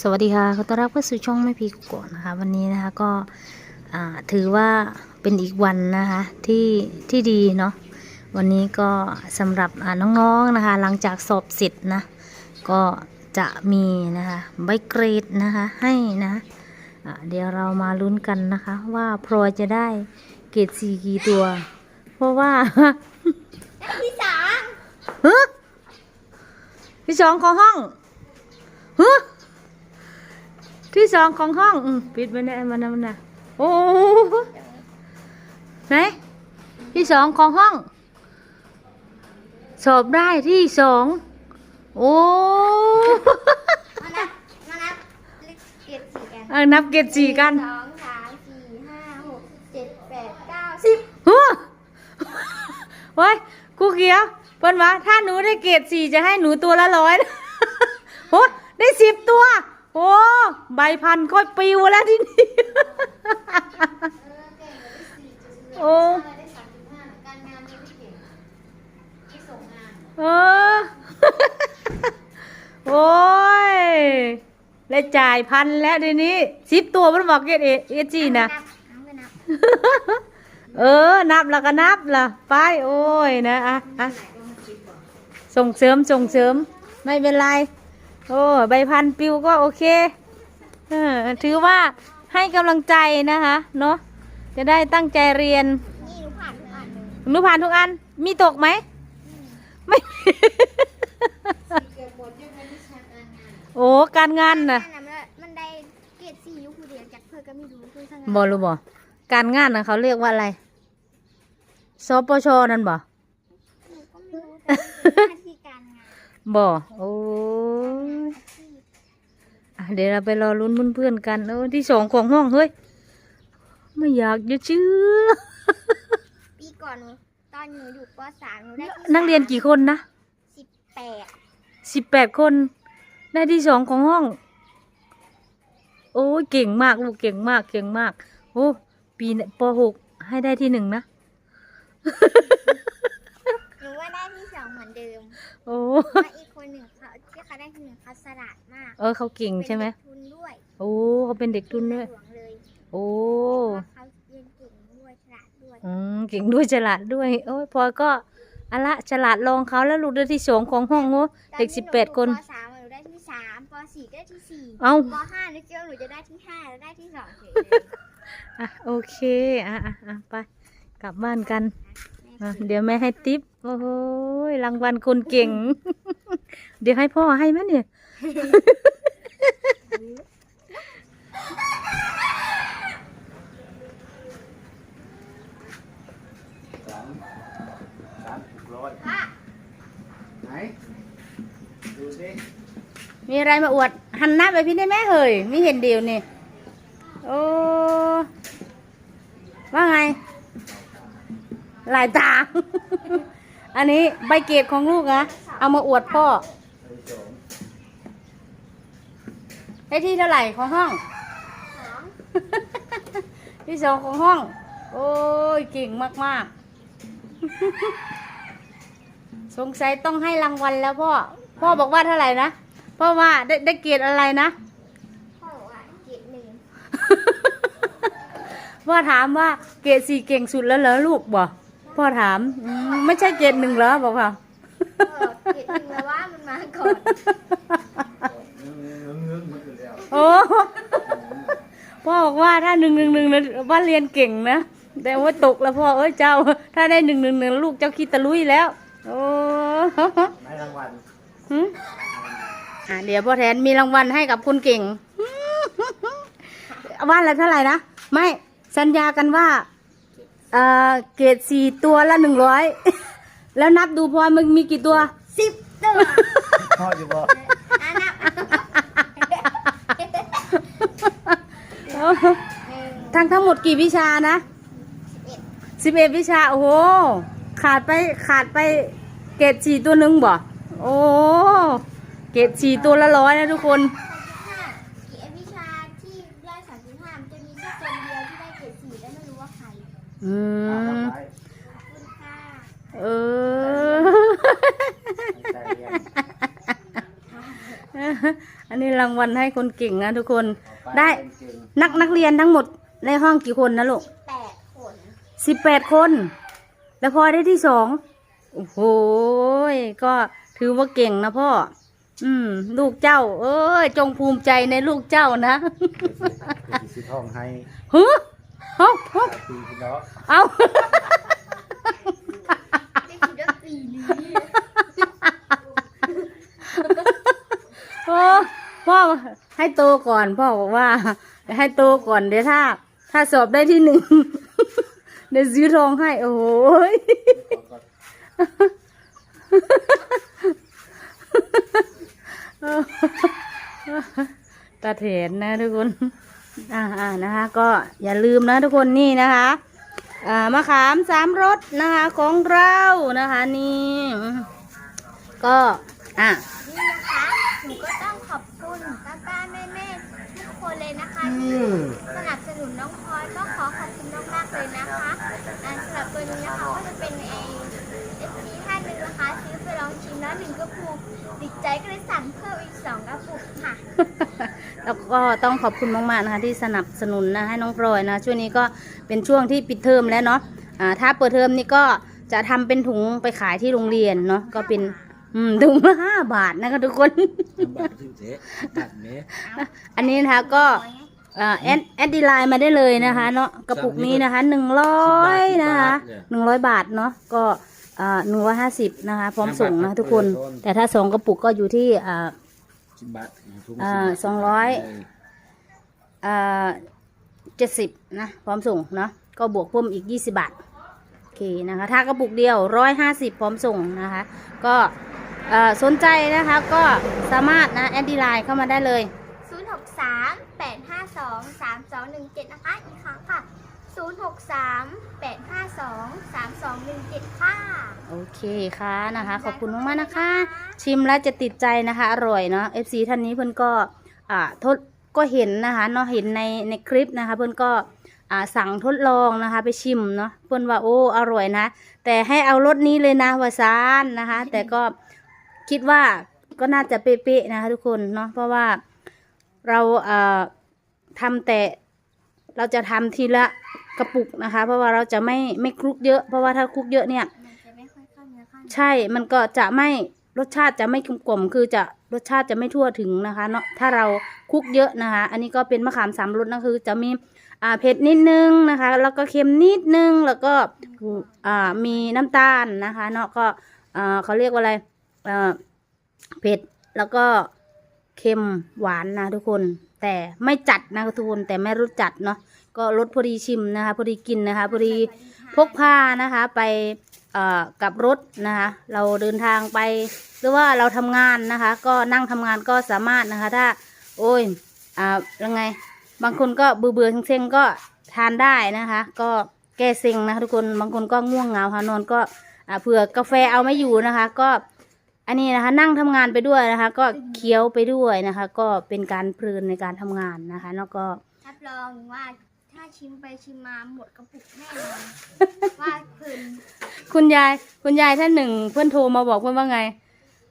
สวัสดีค่ะขอต้อนรับเข้าสู่ช่องไม่พีกโกะนะคะ วันนี้นะคะก็อ่าถือว่าเป็นอีกวันนะคะที่ที่ดีเนาะวันนี้ก็สำหรับอ่าน้องๆนะคะ หลังจากสอบเสร็จนะก็จะมีนะคะใบเกรดนะคะให้นะอ่าเดี๋ยวเรามาลุ้นกันนะคะ ว่าพลอยจะได้เกรดสี่กี่ตัว เพราะว่าที่สามฮะที่สองของห้องฮะ ที่สองของห้องอืมปิดมันได้มันนะมันนะโอ้ไหนที่สองของห้อง สอบได้ที่สองโอ้มานับมานับเลขเกียรติสี่กันเอานับเกรดสี่กันสองสามสี่ห้าหกเจ็ดแปดเก้าสิบฮัวเฮ้ยครูเขียวเปิ้นว่าถ้าหนูได้เกรดสี่จะให้หนูตัวละร้อยนะโอ้ได้สิบตัว โอ้ใบพันก็ปิวแล้วที่นี่ โอ้ได้สามสิบห้าการงานยังไม่เก่งที่ส่งงานเออ โอ้ยและจ่ายพันแล้วทีนี้สิบตัวมันบอกเกรดเอเอจีนะนับน้ำก็นับเออ นับแล้วก็นับล่ะ ไป โอ้ยนะ อะอะส่งเสริมส่งเสริม ไม่เป็นไร โอ้ใบพันปิวก็โอเคเออถือว่าให้กำลังใจนะคะเนาะจะได้ตั้งใจเรียนนี่หนูผ่านทุกอันเลยหนูผ่านทุกอันมีตกไหมไม่เกือบหมดยกเว้นวิชาการงานโอ้การงานน่ะนั่นน่ะมันได้เกียรติสี่อยุคเดียวจากเพื่อนก็ไม่รู้เพื่อนทั้งนั้นบอรู้บอการงานนะเขาเรียกว่าอะไรสปชนั่นบ่หนูก็ไม่รู้แต่เป็นหน้าที่การงานบ่โอ้ยอะ เดี๋ยวเราไปรอลุ้นเพื่อนๆกันเออที่สองของห้องเฮ้ย ไม่อยากจะเชื่อ ปีก่อนหนูตอนหนูอยู่ปสามหนูได้ที่นักเรียนกี่คนนะสิบแปดสิบแปดคนได้ที่สองของห้อง โอ้ยเก่งมากลูกเก่งมากเก่งมาก โอ้ปีเนี่ยปหกให้ได้ที่หนึ่งนะหนูว่าได้ที่ สองเหมือนเดิมโอ้เพราะอีกคนหนึ่งเขาที่เขาได้ที่หนึ่งเขาสลัดมากเออเขาเก่งใช่ไหมเป็นเด็กทุนด้วยโอ้เขาเป็นเด็กทุนด้วย หลวงเลยโอ้เพราะว่าเขาเรียนเก่งด้วยฉลาดด้วยอืมเก่งด้วยฉลาดด้วยโอ้ยพลอยก็อะละฉลาดลองเขาแล้วลูกได้ที่สองของห้องโอ้เด็กสิบแปดคนปสามหนูได้ที่สามปสี่ก็ได้ที่สี่เอ้า ปห้านึกว่าหนูจะได้ที่ห้าแล้วได้ที่สองเฉยเลย อะโอเคอะอะอะไปกลับบ้านกัน อะเดี๋ยวแม่ให้ติปโอ้โหรางวัลคนเก่ง เดี๋ยวให้พ่อให้ไหมเนี่ย สามสามหกร้อยค่ะไหน ดูสิมีอะไรมาอวด หันหน้าไปพี่ได้ไหมเฮ้ยไม่เห็นเดียวนี่ โอ้ ว่าไง หลายตา อันนี้ใบเกรดของลูกนะ เอามาอวดพ่อไปสองได้ที่เท่าไหร่ของห้องสอง ที่สองของห้อง โอ้ย เก่งมาก ๆ สงสัยต้องให้รางวัลแล้วพ่อ พ่อบอกว่าเท่าไหร่นะ พ่อว่าได้ได้เกรดอะไรนะพ่อบอกว่าเกียรติหนึ่งพ่อถามว่าเกรดสี่เก่งสุดแล้วเหรอลูกบอก พ่อถามอืมไม่ใช่เกรดหนึ่งเหรอบอกว่าพ่อบอกเกียรติหนึ่งแล้วว่ามันมาก่อนเงื้อเงื้อมันอยู่แล้วโอ้พ่อบอกว่าถ้าหนึ่งหนึ่งหนึ่งนะว่าเรียนเก่งนะ แต่ว่าตกแล้วพ่อเอ้ยเจ้า ถ้าได้หนึ่งหนึ่งหนึ่งลูกเจ้าคิดตะลุยแล้ว โอ้ในรางวัลหึอะเดี๋ยวพ่อแทนมีรางวัลให้กับคนเก่งว่าละเท่าไหร่นะ ไม่สัญญากันว่า เอ่อเกรดสี่ตัวละหนึ่งร้อยแล้วนับดูพลอยมันมีกี่ตัวสิบตัวพ่ออยู่บ่อันนับหนึ่งทั้งทั้งหมดกี่วิชานะสิบเอ็ดสิบเอ็ดวิชา โอ้โห ขาดไปขาดไปเกรดสี่ตัวหนึ่งบ่ โอ้เกรดสี่ตัวละร้อยนะทุกคน อืมไปขอบคุณค่ะเออใจเย็นเออันนี้รางวัลให้คนเก่งนะทุกคนเอาปได้เก่งนักนักเรียนทั้งหมดในห้องกี่คนนะลูกแปดคนสิบแปดคน แล้วพ่อได้ที่สอง โอ้โหยก็ถือว่าเก่งนะพ่อ อืม ลูกเจ้า เอ้ย จงภูมิใจในลูกเจ้านะๆคือสิทองให้ฮึเฮ้เฮ้ปีพี่น้องเอาได้คิดว่าปีนี้พ่อพ่อให้โตก่อนพ่อบอกว่า ให้โตก่อนเดี๋ยวถ้า ถ้าสอบได้ที่หนึ่งเดี๋ยวซื้อทองให้ โอ้โหยตาเถนนะทุกคน อ่าอ่านะคะ ก็อย่าลืมนะทุกคนนี่นะคะอ่ามะขามสามรสนะคะของเรานะคะนี่ก็อะนี่นะคะหนูก็ต้องขอบคุณป้าป้าแม่แม่ๆทุกคนเลยนะคะอืที่มสนับ ก็ต้องขอบคุณมากๆนะคะที่สนับสนุนนะให้น้องพลอยนะช่วงนี้ก็เป็นช่วงที่ปิดเทอมแล้วเนาะอ่าถ้าเปิดเทอมนี่ก็จะทำเป็นถุงไปขายที่โรงเรียนเนาะก็เป็นอืมถุงละห้าบาทนะคะทุกคนลำบากที่เจ๊ตัดเมอันนี้นะคะก็เอ่อแอดแอดดีไลน์มาได้เลยนะคะเนาะกระปุกนี้นะคะหนึ่งร้อยนะคะหนึ่งร้อยบาทเนาะก็หนึ่งร้อยห้าสิบนะคะ พร้อมส่งนะทุกคน แต่ถ้าสองกระปุกก็อยู่ที่อ่า สิบบาทถุงอ่าสิบบาทสองร้อยเจ็ดสิบนะพร้อมส่งเนาะก็บวกเพิ่มอีกยี่สิบาท โอเคนะคะ ถ้ากระปุกเดียวร้อยห้าสิบพร้อมส่งนะคะ ก็เอ่อสนใจนะคะก็สามารถนะแอดดีไลน์เข้ามาได้เลย 063 852 3217 นะคะ อีกครั้งค่ะ 063 852 3217 ค่ะ โอเคค่ะนะคะ ขอบคุณมากๆนะคะ ชิมแล้วจะติดใจนะคะ อร่อยเนาะ FC ท่านนี้เพื่อนก็อ่าทดก็เห็นนะคะเนาะเห็นในในคลิปนะคะ เพื่อนก็อ่าสั่งทดลองนะคะ ไปชิมเนาะเพื่อนว่าโอ้อร่อยนะ แต่ให้เอารสนี้เลยนะวาซานนะคะ แต่ก็คิดว่าก็น่าจะเป๊ะๆนะคะ ทุกคนเนาะเพราะว่าเราเอ่อทำแต่ เราจะทำทีละกระปุกนะคะ เพราะว่าเราจะไม่ไม่คลุกเยอะ เพราะว่าถ้าคลุกเยอะเนี่ยมันจะไม่ค่อยเข้าเนื้อเข้าใช่ มันก็จะไม่รสชาติจะไม่กลมกล่อมคือจะรสชาติจะไม่ทั่วถึงนะคะเนาะถ้าเราคลุกเยอะนะคะ อันนี้ก็เป็นมะขามสามรสนะคือ จะมีอ่าเผ็ดนิดนึงนะคะ แล้วก็เค็มนิดนึงแล้วก็อ่ามีน้ำตาลนะคะเนาะก็อ่าเขาเรียกว่าอะไรอ่าเผ็ดแล้วก็เค็มหวานนะทุกคน แต่ไม่จัดนะทุกคนแต่ไม่รสจัดเนาะก็รสพอดีชิมนะคะพอดีกินนะคะพอดีพกพานะคะไปกับรถนะคะเราเดินทางไปหรือว่าเราทำงานนะคะ ก็นั่งทำงานก็สามารถนะคะ ถ้า โอ้ยอ่ายังไง บางคนก็เบื่อเบื่อเซ็งก็ทานได้นะคะ ก็แก้เซ็งนะคะทุกคนบางคนก็ง่วงเหงาหานอนก็เผื่อกาแฟเอาไม่อยู่นะคะ ก็ อันนี้นะคะ นั่งทำงานไปด้วยนะคะ ก็เคี้ยวไปด้วยนะคะ ก็เป็นการเพลินในการทำงานนะคะ แล้วก็รับรองว่าถ้าชิมไปชิมมาหมดกระปุกแน่นอนว่าคืนคุณยายคุณยายท่านหนึ่งเพื่อนโทรมาบอกเพื่อนว่าไง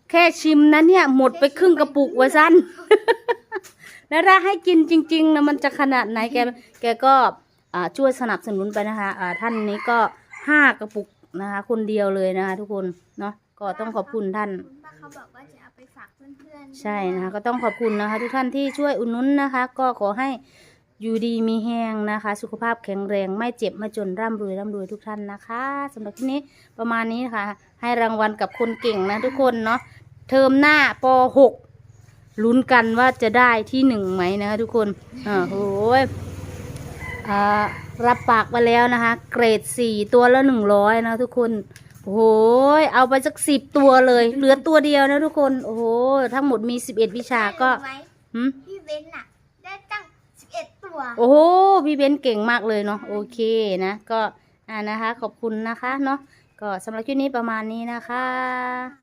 แค่ชิมนะเนี่ย หมดไปครึ่งกระปุกวะสั้นแล้วถ้าให้กินจริงๆนะมันจะขนาดไหนแกแกก็อ่าช่วยสนับสนุนไปนะคะอ่าท่านนี้ก็ห้ากระปุกนะคะ คนเดียวเลยนะคะทุกคนเนาะ ก็ต้องขอบคุณท่านคุณป้าเขาบอกว่าจะเอาไปฝากเพื่อนๆใช่นะคะ ก็ต้องขอบคุณนะคะ ทุกท่านที่ช่วยอุดหนุนนะคะ ก็ขอให้อยู่ดีมีแห้งนะคะ สุขภาพแข็งแรงไม่เจ็บไม่จนร่ำรวยร่ำรวยทุกท่านนะคะสำหรับที่นี้ประมาณนี้ค่ะ ให้รางวัลกับคนเก่งนะทุกคนเนาะเทอมหน้าป .6 ลุ้นกันว่าจะได้ที่หนึ่งไหมนะคะทุกคนอ่าโหยอ่ารับปากไปแล้วนะคะ เกรดสี่ตัวละหนึ่งร้อยนะทุกคน โอ้โหยเอาไปสักสิบตัวเลย เหลือตัวเดียวนะทุกคน โอ้โห ทั้งหมดมีสิบเอ็ดวิชาก็รู้ไหมหืม พี่เบนน่ะ ได้ตั้ง11ตัว โอ้โห พี่เบนเก่งมากเลยเนาะ โอเคนะ ก็ อ่านะคะ ขอบคุณนะคะ เนาะ ก็สำหรับคลิปนี้ประมาณนี้นะคะ